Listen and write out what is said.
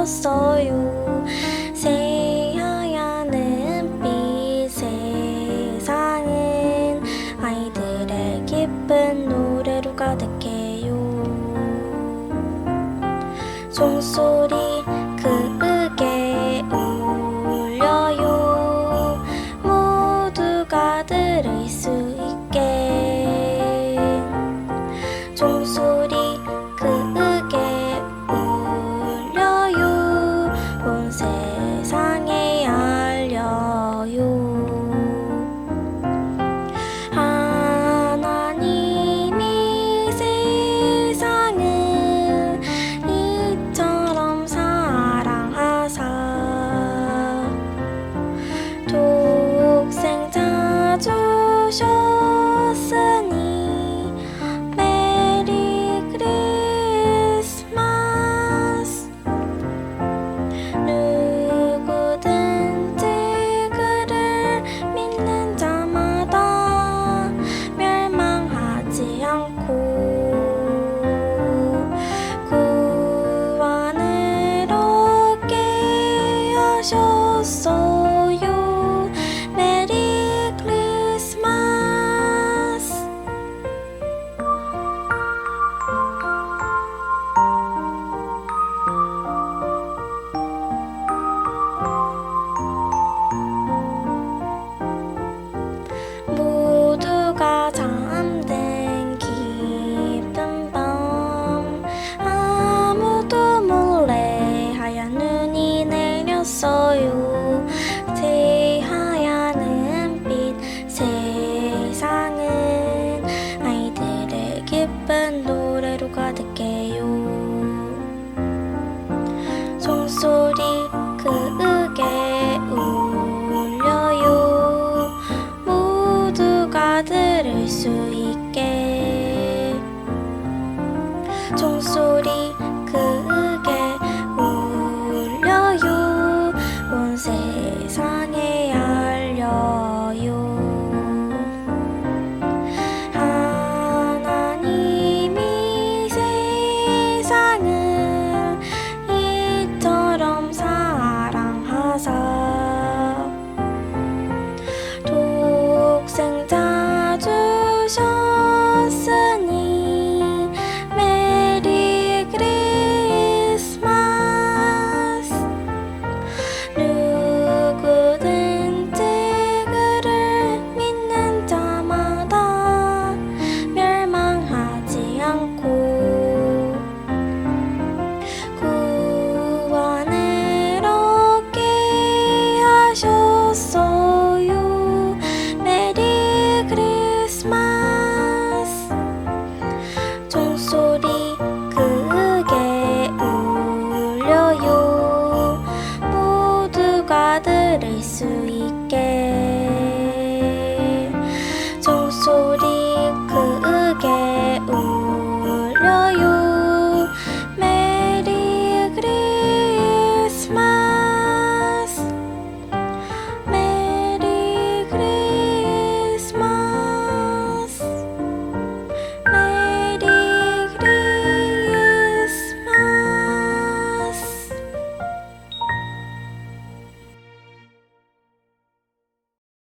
else saw you. 종소리 크게 울려요. 모두가 들을 수 있게. 종소리 just so